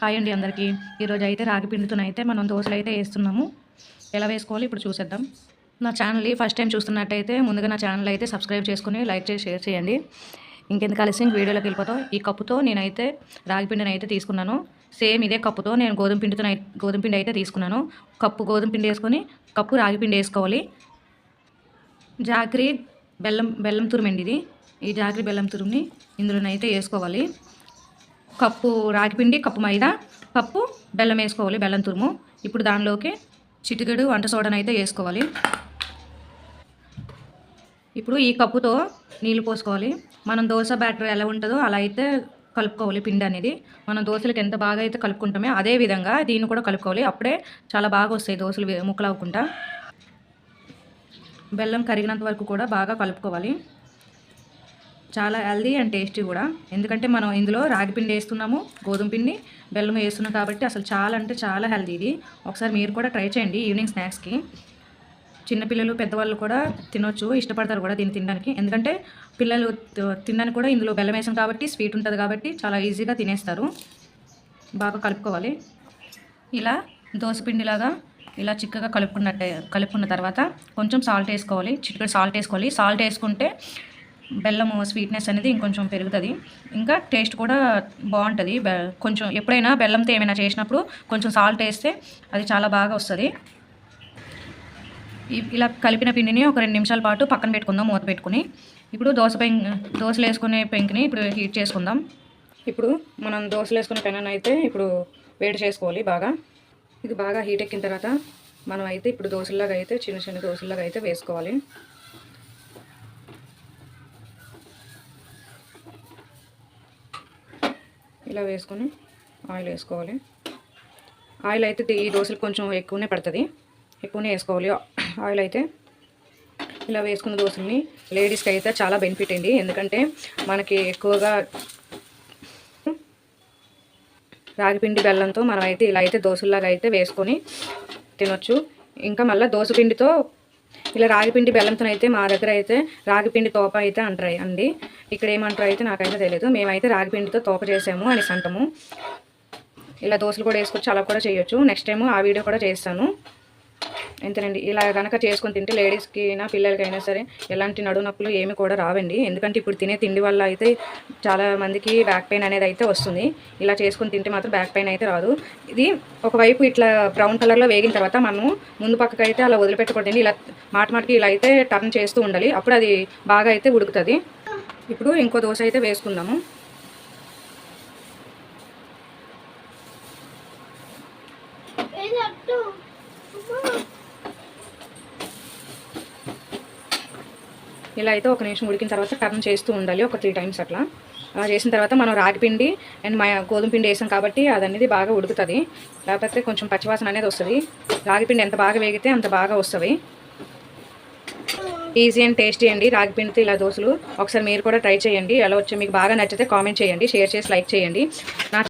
Hi అండి అందరికీ. ఈరోజు అయితే రాగి పిండితోనైతే మనం దోశలు అయితే వేస్తున్నాము. ఎలా వేసుకోవాలి ఇప్పుడు చూసేద్దాం. నా ఛానల్ని ఫస్ట్ టైం చూస్తున్నట్టయితే ముందుగా నా ఛానల్ అయితే సబ్స్క్రైబ్ చేసుకుని లైక్ చేసి షేర్ చేయండి. ఇంకెందుకు కలిసి వీడియోలోకి వెళ్ళిపోతాం. ఈ కప్పుతో నేనైతే రాగి పిండిని అయితే తీసుకున్నాను. సేమ్ ఇదే కప్పుతో నేను గోధుమ పిండితో గోధుమ పిండి అయితే తీసుకున్నాను. కప్పు గోధుమ పిండి వేసుకొని కప్పు రాగి పిండి వేసుకోవాలి. జాగ్రీ బెల్లం బెల్లం తురుమండి ఇది. ఈ జాగ్రీ బెల్లం తురుముని ఇందులోనైతే వేసుకోవాలి. కప్పు రాగిపిండి కప్పు మైదా కప్పు బెల్లం వేసుకోవాలి బెల్లం తురుము. ఇప్పుడు దానిలోకి చిటికెడు వంట సోడాను అయితే వేసుకోవాలి. ఇప్పుడు ఈ కప్పుతో నీళ్ళు పోసుకోవాలి. మనం దోశ బ్యాటర్ ఎలా ఉంటుందో అలా అయితే కలుపుకోవాలి పిండి అనేది. మనం దోశలకు ఎంత బాగా అయితే కలుపుకుంటామో అదే విధంగా దీన్ని కూడా కలుపుకోవాలి. అప్పుడే చాలా బాగా వస్తాయి దోశలు ముక్కలు అవ్వకుండా. బెల్లం కరిగినంత వరకు కూడా బాగా కలుపుకోవాలి. చాలా హెల్దీ అండ్ టేస్టీ కూడా. ఎందుకంటే మనం ఇందులో రాగి పిండి వేస్తున్నాము గోధుమ పిండి బెల్లం వేస్తున్నాం కాబట్టి అసలు చాలా అంటే చాలా హెల్దీ ఇది. ఒకసారి మీరు కూడా ట్రై చేయండి ఈవినింగ్ స్నాక్స్కి చిన్నపిల్లలు పెద్దవాళ్ళు కూడా తినొచ్చు ఇష్టపడతారు కూడా దీన్ని తినడానికి. ఎందుకంటే పిల్లలు తినడానికి కూడా ఇందులో బెల్లం వేసాం కాబట్టి స్వీట్ ఉంటుంది కాబట్టి చాలా ఈజీగా తినేస్తారు. బాగా కలుపుకోవాలి. ఇలా దోసపిండిలాగా ఇలా చిక్కగా కలుపుకున్నట్టే కలుపుకున్న తర్వాత కొంచెం సాల్ట్ వేసుకోవాలి. చిటికెడు సాల్ట్ వేసుకోవాలి. సాల్ట్ వేసుకుంటే బెల్లము స్వీట్నెస్ అనేది ఇంకొంచెం పెరుగుతుంది. ఇంకా టేస్ట్ కూడా బాగుంటుంది. కొంచెం ఎప్పుడైనా బెల్లంతో ఏమైనా చేసినప్పుడు కొంచెం సాల్ట్ వేస్తే అది చాలా బాగా వస్తుంది. ఇలా కలిపిన పిండిని ఒక రెండు నిమిషాల పాటు పక్కన పెట్టుకుందాం మూత పెట్టుకుని. ఇప్పుడు దోశ పెంక్ దోశలు వేసుకునే పెంకుని ఇప్పుడు హీట్ చేసుకుందాం. ఇప్పుడు మనం దోశలు వేసుకునే పెనను అయితే ఇప్పుడు వేడి చేసుకోవాలి బాగా. ఇది బాగా హీట్ ఎక్కిన తర్వాత మనం అయితే ఇప్పుడు దోశల్లాగా అయితే చిన్న చిన్న దోశల్లాగా అయితే వేసుకోవాలి. ఇలా వేసుకొని ఆయిల్ వేసుకోవాలి. ఆయిల్ అయితే ఈ దోశలు కొంచెం ఎక్కువనే పడుతుంది. ఎక్కువనే వేసుకోవాలి. ఆయిల్ అయితే ఇలా వేసుకున్న దోశల్ని లేడీస్కి అయితే చాలా బెనిఫిట్ అండి. ఎందుకంటే మనకి ఎక్కువగా రాగిపిండి బెల్లంతో మనం అయితే ఇలా అయితే దోశల్లాగా అయితే వేసుకొని తినొచ్చు. ఇంకా మళ్ళీ దోశ పిండితో ఇలా రాగిపిండి బెల్లంతో అయితే మా దగ్గర అయితే రాగిపిండి తోప అయితే అంటారు అండి. ఇక్కడ ఏమంటారు అయితే నాకైతే తెలియదు మేమైతే రాగిపిండితో తోప చేసాము అని అంటాము ఇలా దోశలు కూడా వేసుకొచ్చి అలా కూడా చేయొచ్చు. నెక్స్ట్ టైం ఆ వీడియో కూడా చేస్తాను. అంతేనండి ఇలా కనుక చేసుకొని తింటే లేడీస్కి నా పిల్లలకైనా సరే ఎలాంటి నడు నొప్పులు ఏమి కూడా రావండి. ఎందుకంటే ఇప్పుడు తినే తిండి వల్ల అయితే చాలా మందికి బ్యాక్ పెయిన్ అనేది అయితే వస్తుంది. ఇలా చేసుకొని తింటే మాత్రం బ్యాక్ పెయిన్ అయితే రాదు. ఇది ఒకవైపు ఇట్లా బ్రౌన్ కలర్లో వేగిన తర్వాత మనము ముందు పక్కకి అయితే అలా వదిలిపెట్టకూడదండి. ఇలా మాట మాటకి ఇలా అయితే టర్న్ చేస్తూ ఉండాలి. అప్పుడు అది బాగా అయితే ఉడుకుతుంది. ఇప్పుడు ఇంకో దోశ అయితే వేసుకుందాము. ఇలా అయితే ఒక నిమిషం ఉడికిన తర్వాత టర్న్ చేస్తూ ఉండాలి ఒక త్రీ టైమ్స్ అట్లా. అలా చేసిన తర్వాత మనం రాగిపిండి అండ్ మా గోధుమ పిండి వేసాం కాబట్టి అది అనేది బాగా ఉడుకుతుంది. లేకపోతే కొంచెం పచ్చివాసన అనేది వస్తుంది. రాగిపిండి ఎంత బాగా వేగితే అంత బాగా వస్తుంది. ఈజీ అండ్ టేస్టీ అండి రాగిపిండితో ఇలా దోశలు. ఒకసారి మీరు కూడా ట్రై చేయండి. ఎలా వచ్చి మీకు బాగా నచ్చితే కామెంట్ చేయండి షేర్ చేసి లైక్ చేయండి. నా